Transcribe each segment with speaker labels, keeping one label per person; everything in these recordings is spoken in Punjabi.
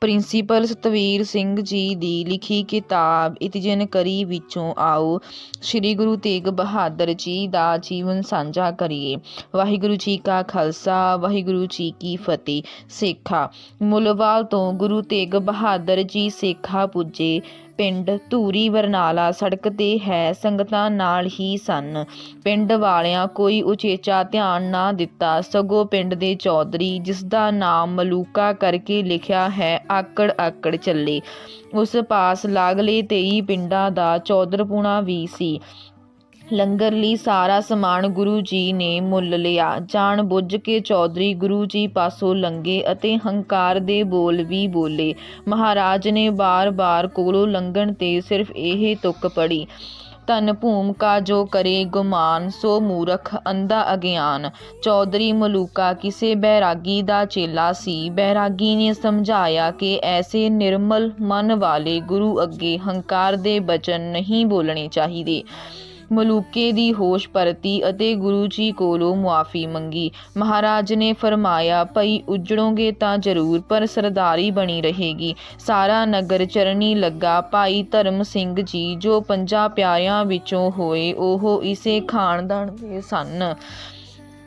Speaker 1: ਪ੍ਰਿੰਸੀਪਲ ਸਤਵੀਰ ਸਿੰਘ ਜੀ ਦੀ ਲਿਖੀ ਕਿਤਾਬ ਇਤਿਜਨ ਕਰੀ ਵਿੱਚੋਂ ਆਓ, ਸ੍ਰੀ ਗੁਰੂ ਤੇਗ ਬਹਾਦਰ ਜੀ ਦਾ ਜੀਵਨ ਸਾਂਝਾ ਕਰੀਏ। ਵਾਹਿਗੁਰੂ ਜੀ ਕਾ ਖਾਲਸਾ, ਵਾਹਿਗੁਰੂ ਜੀ ਕੀ ਫਤਿਹ। ਸੇਖਾ। ਮੁੱਲਵਾਲ ਤੋਂ ਗੁਰੂ ਤੇਗ ਬਹਾਦਰ ਜੀ ਸੇਖਾ ਪੁੱਜੇ। ਪਿੰਡ ਧੂਰੀ ਬਰਨਾਲਾ ਸੜਕ ਤੇ ਹੈ, ਸੰਗਤਾਂ ਨਾਲ ਹੀ ਸਨ। ਪਿੰਡ ਵਾਲਿਆਂ ਕੋਈ ਉਚੇਚਾ ਧਿਆਨ ਨਾ ਦਿੱਤਾ। ਸਗੋਂ ਪਿੰਡ ਦੇ ਚੌਧਰੀ, ਜਿਸ ਦਾ ਨਾਮ ਮਲੂਕਾ ਕਰਕੇ ਲਿਖਿਆ ਹੈ, ਆਕੜ ਆਕੜ ਚੱਲੇ। ਉਸ ਪਾਸ ਲਾਗਲੇ 23 ਪਿੰਡਾਂ ਦਾ ਚੌਧਰਪੁਣਾ ਵੀ ਸੀ। ਲੰਗਰ ਲਈ ਸਾਰਾ ਸਮਾਨ ਗੁਰੂ ਜੀ ਨੇ ਮੁੱਲ ਲਿਆ। ਜਾਣ ਬੁੱਝ ਕੇ ਚੌਧਰੀ ਗੁਰੂ ਜੀ ਪਾਸੋਂ ਲੰਗੇ ਅਤੇ ਹੰਕਾਰ ਦੇ ਬੋਲ ਵੀ ਬੋਲੇ। ਮਹਾਰਾਜ ਨੇ ਬਾਰ-ਬਾਰ ਕੋਲੋਂ ਲੰਘਣ ਤੇ ਸਿਰਫ ਇਹ ਤੁਕ ਪੜੀ, ਧਨ ਭੂਮਿਕਾ ਜੋ ਕਰੇ ਗੁਮਾਨ, ਸੋ ਮੂਰਖ ਅੰਧਾ ਅਗਿਆਨ। ਚੌਧਰੀ ਮਲੂਕਾ ਕਿਸੇ ਬੈਰਾਗੀ ਦਾ ਚੇਲਾ ਸੀ। ਬੈਰਾਗੀ ਨੇ ਸਮਝਾਇਆ ਕਿ ਐਸੇ ਨਿਰਮਲ ਮਨ ਵਾਲੇ ਗੁਰੂ ਅੱਗੇ ਹੰਕਾਰ ਦੇ ਬਚਨ ਨਹੀਂ ਬੋਲਣੇ ਚਾਹੀਦੇ। ਮਲੂਕੇ ਦੀ ਹੋਸ਼ ਪਰਤੀ ਅਤੇ ਗੁਰੂ ਜੀ ਕੋਲੋਂ ਮੁਆਫੀ ਮੰਗੀ। ਮਹਾਰਾਜ ਨੇ ਫਰਮਾਇਆ, ਭਈ ਉਜੜੋਗੇ ਤਾਂ ਜ਼ਰੂਰ, ਪਰ ਸਰਦਾਰੀ ਬਣੀ ਰਹੇਗੀ। ਸਾਰਾ ਨਗਰ ਚਰਨੀ ਲੱਗਾ। ਭਾਈ ਧਰਮ ਸਿੰਘ ਜੀ ਜੋ ਪੰਜਾਂ ਪਿਆਰਿਆਂ ਵਿੱਚੋਂ ਹੋਏ, ਉਹ ਇਸੇ ਖਾਨਦਾਨ ਦੇ ਸਨ।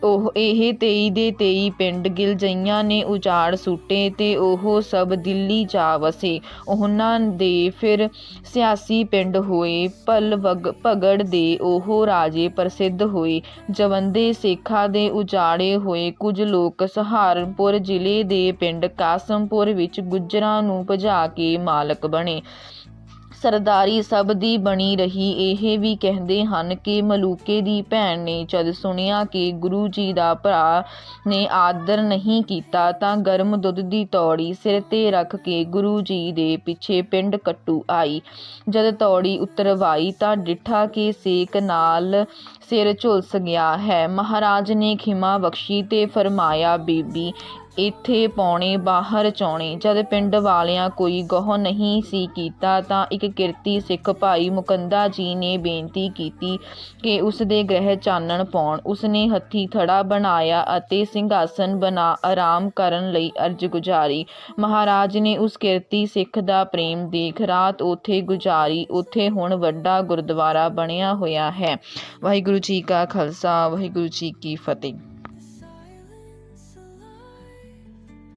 Speaker 1: ਉਹ ਇਹ 23 ਦੇ 23 ਪਿੰਡ ਗਿਲਜਈਆਂ ਨੇ ਉਜਾੜ ਸੁੱਟੇ ਤੇ ਉਹ ਸਭ ਦਿੱਲੀ ਜਾ ਵਸੇ। ਉਹਨਾਂ ਦੇ ਫਿਰ ਸਿਆਸੀ ਪਿੰਡ ਹੋਏ ਭਲ ਵਗ ਭਗੜ ਦੇ ਉਹ ਰਾਜੇ ਪ੍ਰਸਿੱਧ ਹੋਏ। ਜਵੰਦੇ ਸੇਖਾਂ ਦੇ ਉਜਾੜੇ ਹੋਏ ਕੁਝ ਲੋਕ ਸਹਾਰਨਪੁਰ ਜ਼ਿਲ੍ਹੇ ਦੇ ਪਿੰਡ ਕਾਸਮਪੁਰ ਵਿੱਚ ਗੁੱਜਰਾਂ ਨੂੰ ਭਜਾ ਕੇ ਮਾਲਕ ਬਣੇ। ਸਰਦਾਰੀ ਸਭ ਦੀ ਬਣੀ ਰਹੀ। ਇਹ ਵੀ ਕਹਿੰਦੇ ਹਨ ਕਿ ਮਲੂਕੇ ਦੀ ਭੈਣ ਨੇ ਜਦ ਸੁਣਿਆ ਕਿ ਗੁਰੂ ਜੀ ਦਾ ਭਰਾ ਨੇ ਆਦਰ ਨਹੀਂ ਕੀਤਾ ਤਾਂ ਗਰਮ ਦੁੱਧ ਦੀ ਤੌੜੀ ਸਿਰ ਤੇ ਰੱਖ ਕੇ ਗੁਰੂ ਜੀ ਦੇ ਪਿੱਛੇ ਪਿੰਡ ਕੱਟੂ ਆਈ। ਜਦ ਤੌੜੀ ਉਤਰਵਾਈ ਤਾਂ ਡਿੱਠਾ ਕਿ ਸੇਕ ਨਾਲ ਸਿਰ ਝੁਲਸ ਗਿਆ ਹੈ। ਮਹਾਰਾਜ ਨੇ ਖਿਮਾ ਬਖਸ਼ੀ ਤੇ ਫਰਮਾਇਆ, ਬੀਬੀ ਇੱਥੇ ਪਾਉਣੇ ਬਾਹਰ ਚਾਉਣੇ ਜਦ ਪਿੰਡ ਵਾਲਿਆਂ ਕੋਈ ਗਹੁ ਨਹੀਂ ਸੀ ਕੀਤਾ ਤਾਂ ਇੱਕ ਕਿਰਤੀ ਸਿੱਖ ਭਾਈ ਮੁਕੰਦਾ ਜੀ ਨੇ ਬੇਨਤੀ ਕੀਤੀ ਕਿ ਉਸ ਦੇ ਗ੍ਰਹਿ ਚਾਨਣ ਪਾਉਣ। ਉਸਨੇ ਹੱਥੀ ਥੜਾ ਬਣਾਇਆ ਅਤੇ ਸਿੰਘਾਸਨ ਬਣਾ ਆਰਾਮ ਕਰਨ ਲਈ ਅਰਜ ਗੁਜ਼ਾਰੀ। ਮਹਾਰਾਜ ਨੇ ਉਸ ਕਿਰਤੀ ਸਿੱਖ ਦਾ ਪ੍ਰੇਮ ਦੇਖ ਰਾਤ ਉੱਥੇ ਗੁਜ਼ਾਰੀ। ਉੱਥੇ ਹੁਣ ਵੱਡਾ ਗੁਰਦੁਆਰਾ ਬਣਿਆ ਹੋਇਆ ਹੈ। ਵਾਹਿਗੁਰੂ ਜੀ ਕਾ ਖਾਲਸਾ, ਵਾਹਿਗੁਰੂ ਜੀ ਕੀ ਫਤਿਹ।